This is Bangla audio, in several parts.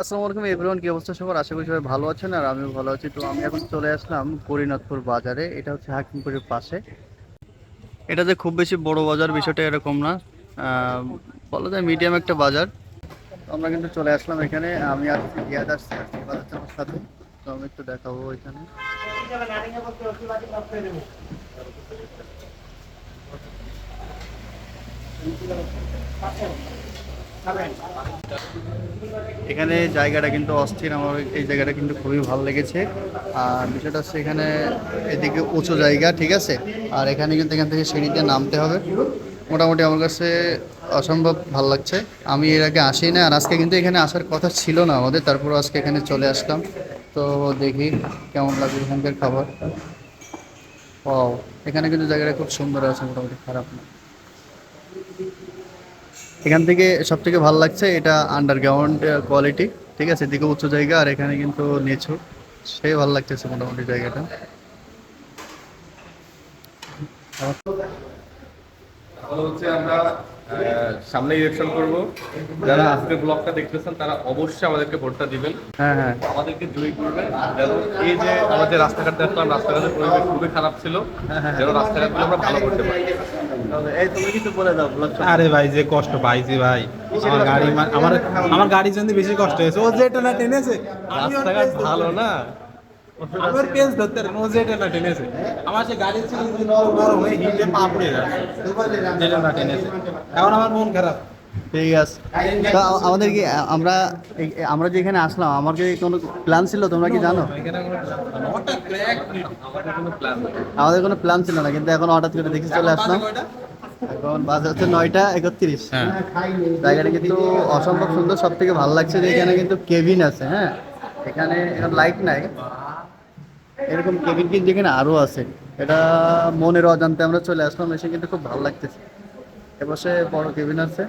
আসসালামু আলাইকুম এভরিওয়ান কি অবস্থা সবার? আশা করি সবাই ভালো আছেন আর আমিও ভালো আছি। তো আমি এখন চলে আসলাম করিনাথপুর বাজারে। এটা হচ্ছে হাকিমপুরের পাশে। এটা যে খুব বেশি বড় বাজার বিষয়টা এরকম না। বলা যায় মিডিয়াম একটা বাজার। আমরা কিন্তু চলে আসলাম এখানে। আমি আসছি আসছি আর সিফাত আছে আমার সাথে। তো আমি একটু দেখাবো এখানে। এখানে জায়গাটা কিন্তু অস্থির, আমার এই জায়গাটা কিন্তু খুবই ভালো লেগেছে। আর বিষয়টা হচ্ছে এখানে এদিকে উঁচু জায়গা, ঠিক আছে? আর এখানে কিন্তু এখান থেকে সিঁড়িতে নামতে হবে। মোটামুটি আমার কাছে অসম্ভব ভালো লাগছে। আমি এর আগে আসি না আর আজকে কিন্তু এখানে আসার কথা ছিল না আমাদের। তারপর আজকে এখানে চলে আসলাম। তো দেখি কেমন লাগবে এখানকার খাবার। ও এখানে কিন্তু জায়গাটা খুব সুন্দর আছে, মোটামুটি খারাপ না। এখান থেকে সব থেকে ভালো লাগছে এটা আন্ডারগ্রাউন্ড কোয়ালিটি ঠিক আছে? এদিকে উচ্চ জায়গা আর এখানে কিন্তু নিচু। সেই ভালো লাগতেছে মোটামুটি জায়গাটা। হচ্ছে আমরা সামনে ইলেকশন করব। যারা আজকের ব্লগটা দেখতেছেন তারা অবশ্যই আমাদেরকে ভোটটা দিবেন। হ্যাঁ হ্যাঁ। আমাদেরকে জয়ী করবেন। যেন এই যে আমাদের রাস্তাঘাট দেখলাম রাস্তাঘাটের পরিবেশ খুবই খারাপ ছিল যেন রাস্তাঘাটগুলো আমরা ভালো করতে পারি। এই তুমি কিছু বলে দাও ব্লগ আরে ভাই যে কষ্ট পাইছি ভাই আমার গাড়ি আমার আমার গাড়ির জন্য বেশি কষ্ট হয়েছে। ও যেটা না টেনেছে রাস্তাঘাট ভালো না। আমি ওর পেজ ধরতে ও না টেনেছে আমার সে গাড়ির ছিল গরম হয়ে হিটে পা পড়ে যেটা না টেনেছে এখন আমার মন খারাপ। ঠিক আছে। তো আমাদের কি আমরা আমরা যে এখানে আসলাম আমার কি কোনো প্ল্যান ছিল? তোমরা কি জানো? কোনো প্ল্যান আমাদের কোনো প্ল্যান ছিল না কিন্তু এখন হঠাৎ করে দেখি চলে আসলাম। এখন বাজে হচ্ছে নয়টা একত্রিশ। হ্যাঁ। জায়গাটা কিন্তু অসম্ভব সুন্দর সব থেকে ভালো লাগছে যে এখানে কিন্তু কেবিন আছে হ্যাঁ। এখানে লাইট নাই। এরকম কেবিন কিন্তু এখানে আরও আছে। এটা মনের অজান্তে আমরা চলে আসলাম, এসে কিন্তু খুব ভালো লাগতেছে। এপাশে বড় কেবিন আছে।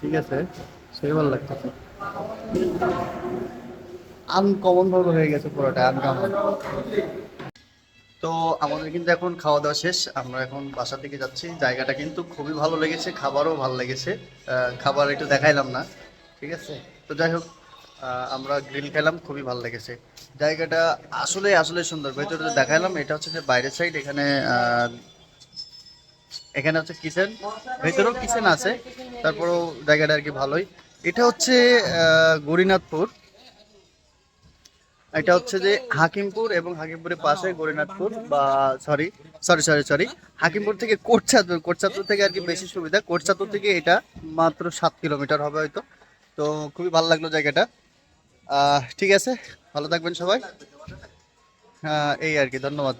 ঠিক আছে সেই ভালো লাগতেছে। আনকমন ভাবে হয়ে গেছে পুরোটা আনকমন তো আমাদের কিন্তু এখন খাওয়া দাওয়া শেষ, আমরা এখন বাসা থেকে যাচ্ছি। জায়গাটা কিন্তু খুবই ভালো লেগেছে, খাবারও ভালো লেগেছে। খাবার একটু দেখাইলাম না। ঠিক আছে? তো যাই হোক আমরা গ্রিল খেলাম, খুবই ভালো লেগেছে। জায়গাটা আসলে আসলে সুন্দর। ভেতরে তো দেখাইলাম, এটা হচ্ছে যে বাইরের সাইড এখানে এখানে হচ্ছে কিচেন ভেতরেও কিচেন আছে, তারপরেও জায়গাটা আর কি ভালোই। এটা হচ্ছে গরিনাথপুর এটা হচ্ছে যে হাকিমপুর এবং হাকিমপুরের পাশে গরিনাথপুর বা sorry sorry sorry sorry Hakimpur থেকে কোটচাঁদপুর কোটচাঁদপুর থেকে আর কি বেশি সুবিধা। কোটচাঁদপুর থেকে এটা মাত্র সাত কিলোমিটার হবে হয়তো। তো খুবই ভালো লাগল জায়গাটা। ঠিক আছে ভালো থাকবেন সবাই। হ্যাঁ এই আর কি ধন্যবাদ।